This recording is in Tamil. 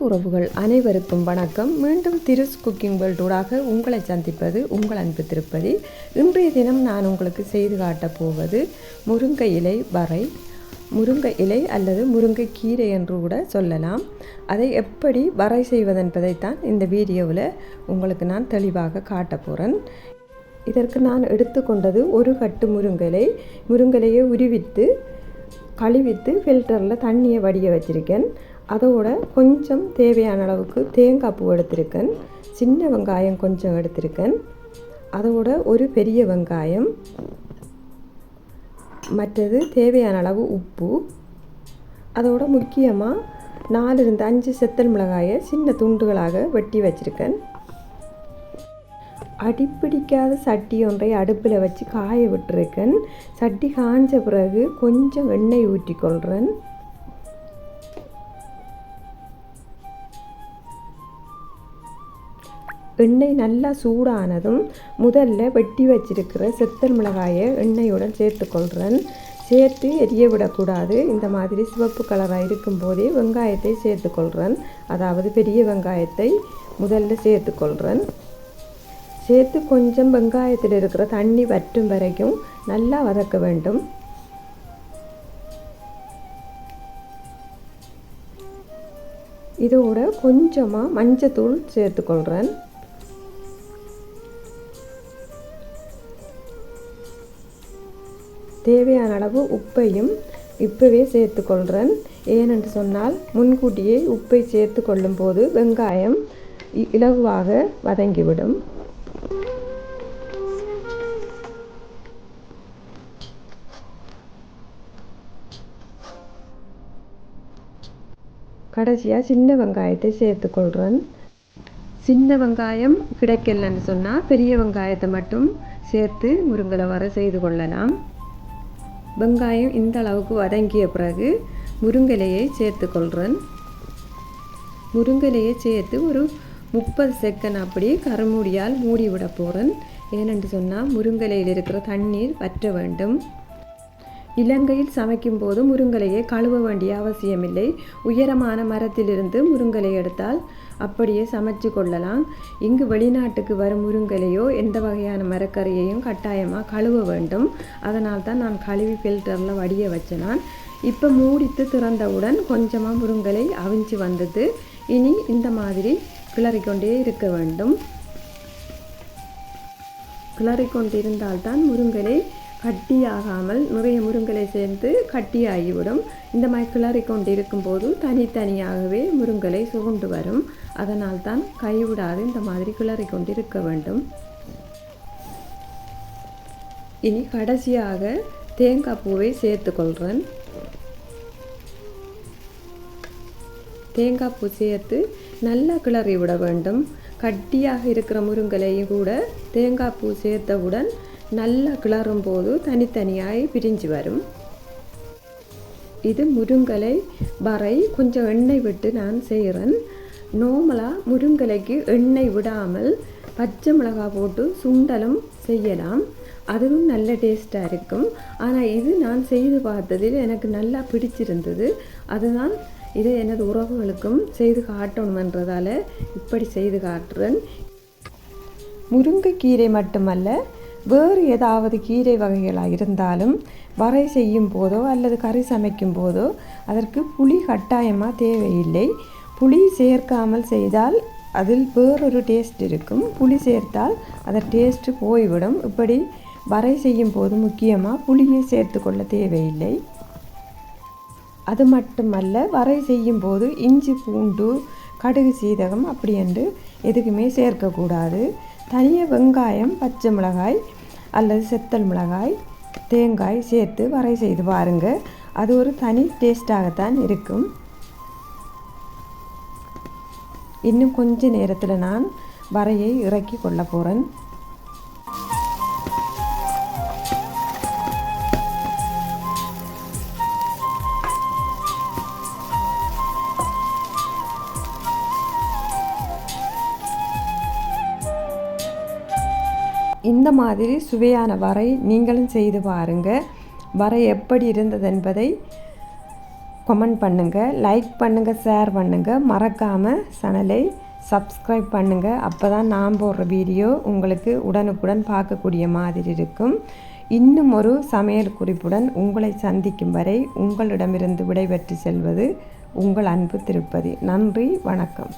அன்புறவுகள் அனைவருக்கும் வணக்கம். மீண்டும் திருஸ் குக்கிங் வேர்ல்டூடாக உங்களை சந்திப்பது உங்கள் அன்பு திருப்பதி. இன்றைய தினம் நான் உங்களுக்கு செய்து காட்டப் போவது முருங்கை இலை வரை முருங்கை இலை அல்லது முருங்கை கீரை என்று கூட சொல்லலாம். அதை எப்படி வரை செய்வதென்பதைத்தான் இந்த வீடியோவில் உங்களுக்கு நான் தெளிவாக காட்டப் போகிறேன் இதற்கு நான் எடுத்துக்கொண்டது ஒரு கட்டு முருங்கலை முருங்கலையை உருவித்து கழுவித்து ஃபில்டரில் தண்ணியை வடிய வச்சுருக்கேன். அதோட கொஞ்சம் தேவையான அளவுக்கு தேங்காய் பூ எடுத்திருக்கேன். சின்ன வெங்காயம் கொஞ்சம் எடுத்திருக்கேன். அதோட ஒரு பெரிய வெங்காயம். மற்றது தேவையான அளவு உப்பு. அதோட முக்கியமாக நாலிருந்து அஞ்சு செத்தல் மிளகாயை சின்ன துண்டுகளாக வெட்டி வச்சுருக்கேன். அடிப்பிடிக்காத சட்டி ஒன்றை அடுப்பில் வச்சு காய விட்டுருக்கேன். சட்டி காஞ்ச பிறகு கொஞ்சம் எண்ணெய் ஊற்றிக்கொள்கிறேன் எண்ணெய் நல்லா சூடானதும் முதல்ல வெட்டி வச்சிருக்கிற செத்தல் மிளகாயை எண்ணெயுடன் சேர்த்துக்கொள்கிறேன் சேர்த்து எரிய விடக்கூடாது. இந்த மாதிரி சிவப்பு கலராக இருக்கும்போதே வெங்காயத்தை சேர்த்துக்கொள்கிறேன் அதாவது பெரிய வெங்காயத்தை முதல்ல சேர்த்துக்கொள்கிறேன் சேர்த்து கொஞ்சம் வெங்காயத்தில் இருக்கிற தண்ணி வற்றும் வரைக்கும் நல்லா வதக்க வேண்டும். இதோட கொஞ்சமாக மஞ்சத்தூள் சேர்த்துக்கொள்கிறேன் தேவையான அளவு உப்பையும் இப்போவே சேர்த்துக்கொள்கிறேன் ஏனென்று சொன்னால் முன்கூட்டியே உப்பை சேர்த்து கொள்ளும் போது வெங்காயம் இலகுவாக வதங்கிவிடும். கடைசியாக சின்ன வெங்காயத்தை சேர்த்துக்கொள்கிறேன் சின்ன வெங்காயம் கிடைக்கலன்னு சொன்னால் பெரிய வெங்காயத்தை மட்டும் சேர்த்து முருங்கலை வர செய்து கொள்ளலாம். வெங்காயம் இந்த அளவுக்கு வதங்கிய பிறகு முருங்கலையை சேர்த்துக்கொள்கிறேன் முருங்கலையை சேர்த்து ஒரு முப்பது செகண்ட் அப்படி கருமூடியால் மூடி விட போகிறேன் ஏனென்று சொன்னால் முருங்கலையில் இருக்கிற தண்ணீர் வற்ற வேண்டும். இலங்கையில் சமைக்கும் போது முருங்கலையை கழுவ வேண்டிய அவசியமில்லை. உயரமான மரத்திலிருந்து முருங்கலை எடுத்தால் அப்படியே சமைச்சு கொள்ளலாம். இங்கு வெளிநாட்டுக்கு வரும் முருங்கலையோ எந்த வகையான மரக்கறியையும் கட்டாயமாக கழுவ வேண்டும். அதனால் தான் நான் கழுவி ஃபில்டரில் வடிய வச்சினான். இப்போ மூடித்து திறந்தவுடன் கொஞ்சமாக முருங்கலை அவிஞ்சு வந்தது. இனி இந்த மாதிரி கிளறிக்கொண்டே இருக்க வேண்டும். கிளறிக்கொண்டு இருந்தால்தான் முருங்கலை கட்டியாகாமல் நிறைய முருங்கலை சேர்ந்து கட்டியாகிவிடும். இந்த மாதிரி கிளறி கொண்டு இருக்கும்போது தனித்தனியாகவே முருங்கலை சுகுண்டு வரும். அதனால் தான் கைவிடாது இந்த மாதிரி கிளறி கொண்டு இருக்க வேண்டும். இனி கடைசியாக தேங்காய் பூவை சேர்த்துக்கொள்கிறேன் தேங்காய் பூ சேர்த்து நல்லா கிளறி விட வேண்டும். கட்டியாக இருக்கிற முருங்கலையும் கூட தேங்காய் பூ சேர்த்தவுடன் நல்லா கிளறும் போது தனித்தனியாய் பிரிஞ்சு வரும். இது முருங்கலை வரை கொஞ்சம் எண்ணெய் விட்டு நான் செய்கிறேன். நார்மலாக முருங்கலைக்கு எண்ணெய் விடாமல் பச்சை மிளகாய் போட்டு சுண்டலும் செய்யலாம். அதுவும் நல்ல டேஸ்ட்டாக இருக்கும். ஆனால் இது நான் செய்து பார்த்ததில் எனக்கு நல்லா பிடிச்சிருந்தது. அதுதான் இதை எனது உறவுகளுக்கும் செய்து காட்டணுமென்றதால இப்படி செய்து காட்டுறேன். முருங்கைக்கீரை மட்டுமல்ல வேறு ஏதாவது கீரை வகைகளாக இருந்தாலும் வரை செய்யும் போதோ அல்லது கறி சமைக்கும் போதோ அதற்கு புளி கட்டாயமாக தேவையில்லை. புளி சேர்க்காமல் செய்தால் அதில் வேறொரு டேஸ்ட் இருக்கும். புளி சேர்த்தால் அதன் டேஸ்ட்டு போய்விடும். இப்படி வரை செய்யும் போது முக்கியமாக புளியை சேர்த்து கொள்ள தேவையில்லை. அது மட்டுமல்ல வரை செய்யும் போது இஞ்சி பூண்டு கடுகு சீரகம் அப்படி என்று எதுக்குமே சேர்க்கக்கூடாது. தனியாக வெங்காயம் பச்சை மிளகாய் அல்லது செத்தல் மிளகாய் தேங்காய் சேர்த்து வரை செய்து பாருங்கள் அது ஒரு தனி டேஸ்ட்டாகத்தான் இருக்கும். இன்னும் கொஞ்ச நேரத்தில் நான் வரையை இறக்கி கொள்ள போகிறேன் இந்த மாதிரி சுவையான வரை நீங்களும் செய்து பாருங்கள் வரை எப்படி இருந்தது என்பதை கமெண்ட் பண்ணுங்கள் லைக் பண்ணுங்கள் ஷேர் பண்ணுங்கள் மறக்காமல் சேனலை சப்ஸ்கிரைப் பண்ணுங்கள் அப்போ தான் நான் போடுற வீடியோ உங்களுக்கு உடனுக்குடன் பார்க்கக்கூடிய மாதிரி இருக்கும். இன்னும் ஒரு சமையல் குறிப்புடன் உங்களை சந்திக்கும் வரை உங்களிடமிருந்து விடைபெற்று செல்வது உங்கள் அன்பு திருப்பதி. நன்றி வணக்கம்.